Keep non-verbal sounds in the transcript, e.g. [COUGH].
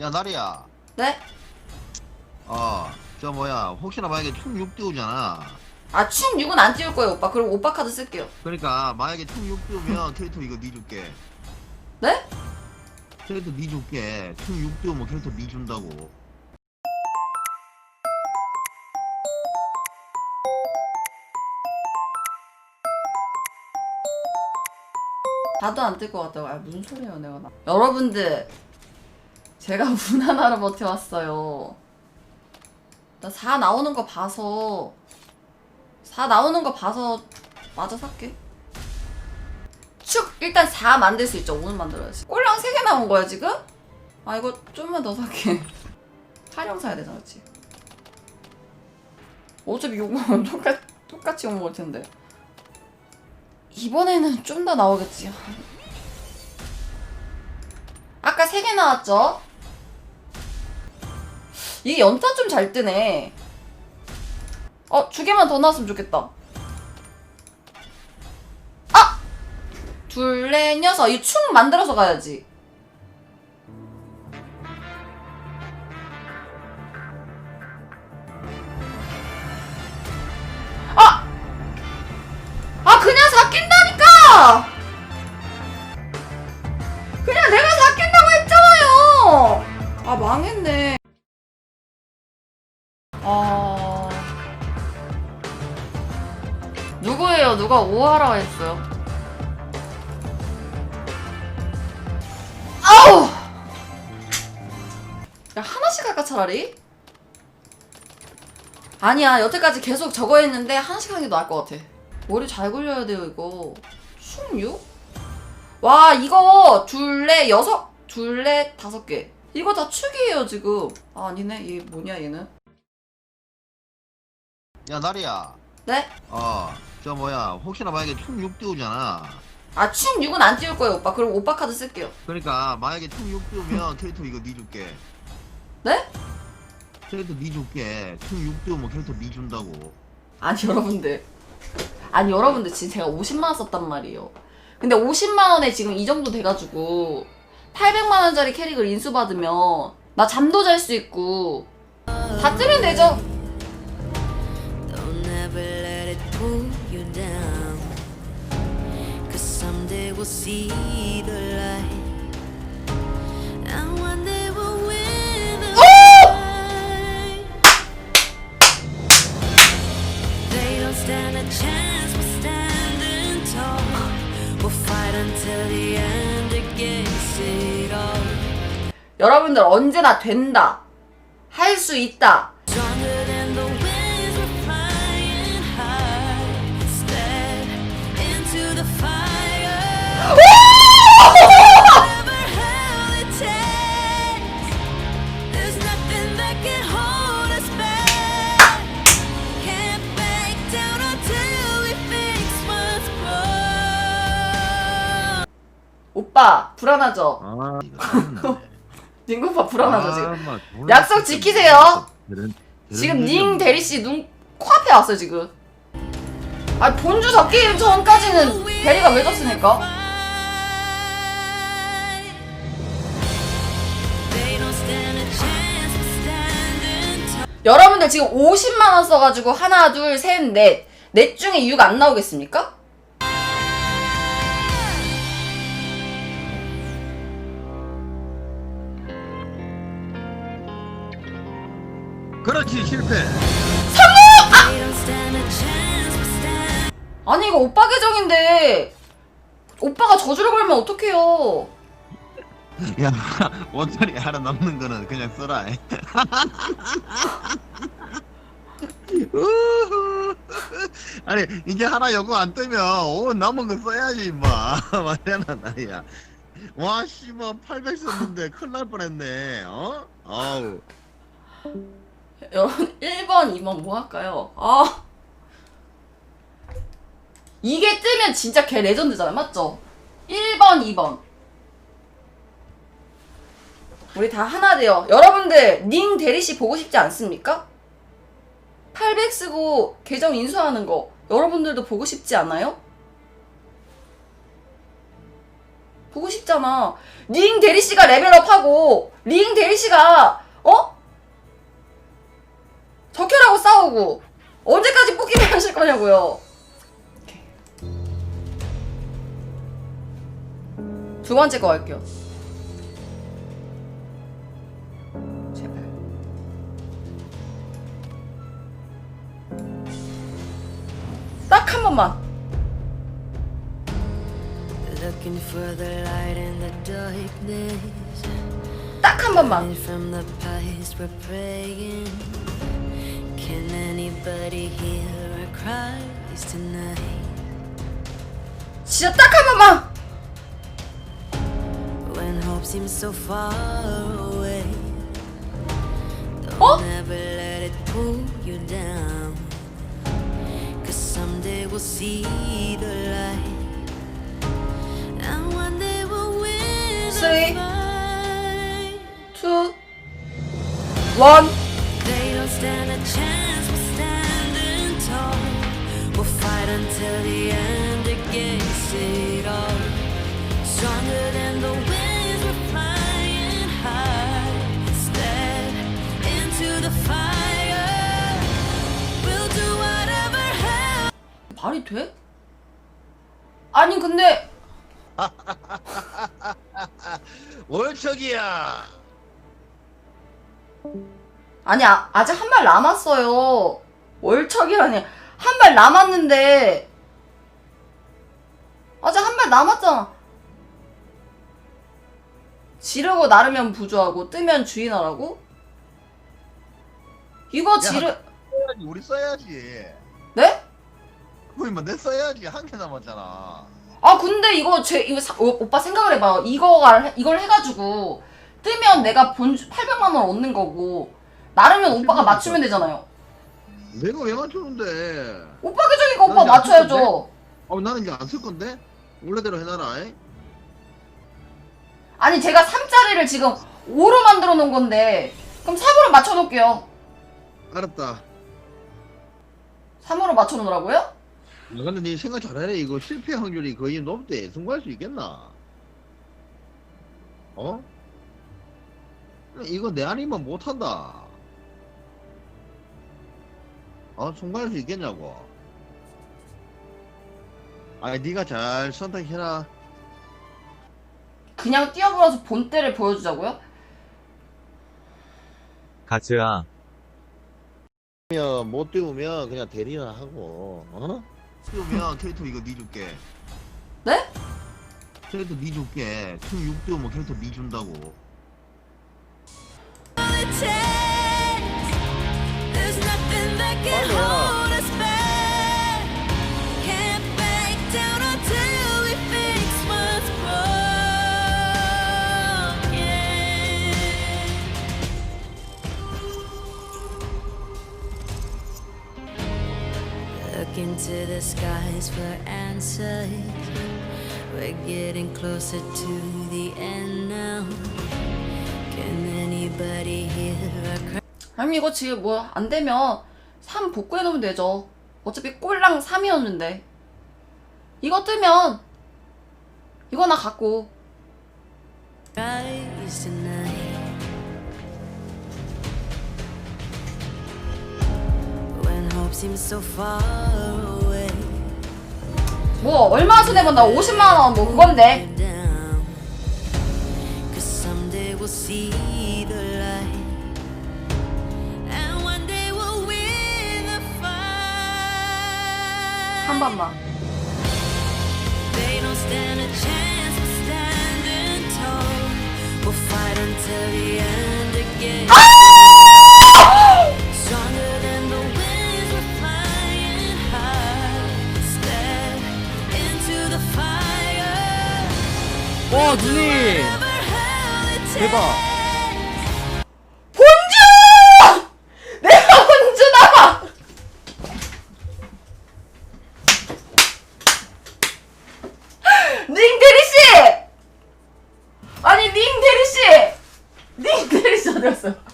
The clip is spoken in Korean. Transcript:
야 나리야 네? 어저 뭐야 혹시나 만약에 총6 띄우잖아 아, 충 6은 안 띄울 거예요, 오빠. 그럼 오빠 카드 쓸게요. 그러니까 만약에 총6 띄우면 캐릭터 이거 니 줄게 네? 캐릭터 니 줄게 총6 띄우면 캐릭터 니 준다고 다도 안 뜰 것 같다고. 아, 무슨 소리예요, 내가. 나. 여러분들, 제가 [LAUGHS] 운 하나로 버텨왔어요. 나 4 나오는 거 봐서, 4 나오는 거 봐서, 맞아 살게. 축! 일단 4 만들 수 있죠. 5는 만들어야지. 꼴랑 3개 나온 거야, 지금? 아, 이거 좀만 더 살게. [LAUGHS] 촬영 사야 되잖아, 그치? 어차피 욕먹으면 [LAUGHS] 똑같, 똑같이 욕먹을 텐데. 이번에는 좀 더 나오겠지. 아까 3개 나왔죠? 이게 연타 좀잘 뜨네. 어, 두 개만 더 나왔으면 좋겠다. 아! 둘, 넷, 여섯. 이충 만들어서 가야지. 아. 누구예요? 누가 오하라 했어요? 아우! 야, 하나씩 할까, 차라리? 아니야, 여태까지 계속 저거 했는데 하나씩 하는 게 나을 것 같아. 머리 잘 굴려야 돼요, 이거. 16? 와, 이거 둘, 넷, 여섯, 둘, 넷, 다섯 개. 이거 다 축이에요, 지금. 아, 아니네. 얘 뭐냐, 얘는? 야 나리야 네? 어저 뭐야 혹시나 만약에 총6 띄우잖아 아, 충 6은 안 띄울 거예요, 오빠. 그럼 오빠 카드 쓸게요. 그러니까 만약에 총6 띄우면 캐릭터 이거 니 줄게 네? 캐릭터 니 줄게 총6 띄우면 캐릭터 니 준다고 아니, 여러분들. 아니, 여러분들, 지금 제가 50만원 썼단 말이에요. 근데 50만원에 지금 이 정도 돼가지고, 800만원짜리 캐릭을 인수받으면, 나 잠도 잘 수 있고, 다 뜨면 되죠? See the light. And one day we'll win the fight. They don't stand a chance, we're standing tall. We'll fight until the end against it all. 여러분들 언제나 된다. 할 수 있다. 오빠, 불안하죠? 아. [LAUGHS] 닝구 오빠 불안하죠, 지금? 아, 막 졸라 약속 지키세요. 지금 닝. 대리 씨눈 코앞에 왔어요 지금. 아 본주 섞기 전까지는 대리가 왜 tall. 여러분들 지금 50만 원 써가지고 하나 둘 셋 넷 넷 중에 6 안 나오겠습니까? 그렇지 실패 아니 이거 오빠 계정인데 오빠가 저주를 걸면 어떡해요? 야 원짜리 하나 남는 거는 그냥 써라 우후. [LAUGHS] 아니 이게 하나 요거 안 뜨면 오 남은 거 써야지 임마 [LAUGHS] 말해나 나야 와 씨발 800 썼는데 큰일 날 뻔했네 어? 아우 1번 2번 뭐 할까요? 아 이게 뜨면 진짜 개 레전드잖아 맞죠? 1번 2번 우리 다 하나 돼요 여러분들 닝 대리씨 보고 싶지 않습니까? 800 쓰고 계정 인수하는 거 여러분들도 보고 싶지 않아요? 보고 싶잖아. 링 대리 씨가 레벨업하고 링 대리 씨가 어? 싸우고 언제까지 뽑기만 하실 거냐고요. 두 번째 거 할게요. 제발. 딱 한 번만. 딱 한 번만. anybody hear our cries tonight? 진짜 딱 한 번만. When hope seems so far away. Don't 어? ever let it pull you down. Cause someday we'll see the light. And one day we'll win Three. the fight. 투, 원. 말이 돼? 아니 근데 [LAUGHS] 월척이야. 아니 아, 아직 한 발 남았어요. 월척이라니 한 발 남았는데 아직 한 발 남았잖아. 지르고 나르면 부조하고 뜨면 주인하라고? 이거 지르 우리 써야지. 네? 그러면 내 써야지 한 개 남았잖아. 아 근데 이거 제 이거 사- 오, 오빠 생각을 해봐. 이거가 해- 이걸 해가지고 뜨면 내가 본 800만 원 얻는 거고 나르면 오빠가 맞추면 되잖아요. 내가 왜 맞추는데? 오빠 계정이니까 오빠 난 이제 안 맞춰야죠. 어, 나는 이제 안 쓸 건데? 원래대로 해놔라. 이. 아니 제가 3짜리를 지금 5로 만들어 놓은 건데 그럼 3으로 맞춰 놓을게요. 알았다. 3으로 맞춰 놓으라고요? 야, 근데 니 생각 잘해라. 이거 실패 확률이 거의 높대. 성공할 수 있겠나? 어? 이거 내 아니면 못한다. 어? 성공할 수 있겠냐고? 아니, 니가 잘 선택해라. 그냥 뛰어보라서 본때를 보여주자고요? 가즈아, 면못 띄우면 그냥 대리나 하고, 어? 띄우면 캐릭터 이거 니 줄게. 네? 캐릭터 니 줄게. 총6 띄우면 캐릭터 니 준다고. Broken. Look into the skies for answers. We're getting closer to the end now. Can anybody hear our cry? 아니 이거 지금 뭐 안 되면 3 복구해 놓으면 되죠. 어차피 꼴랑 3이었는데 이거 뜨면 이거 나 갖고 rise 뭐 얼마 손해 본다 50만 원 뭐 그건데. Cause someday we'll 대리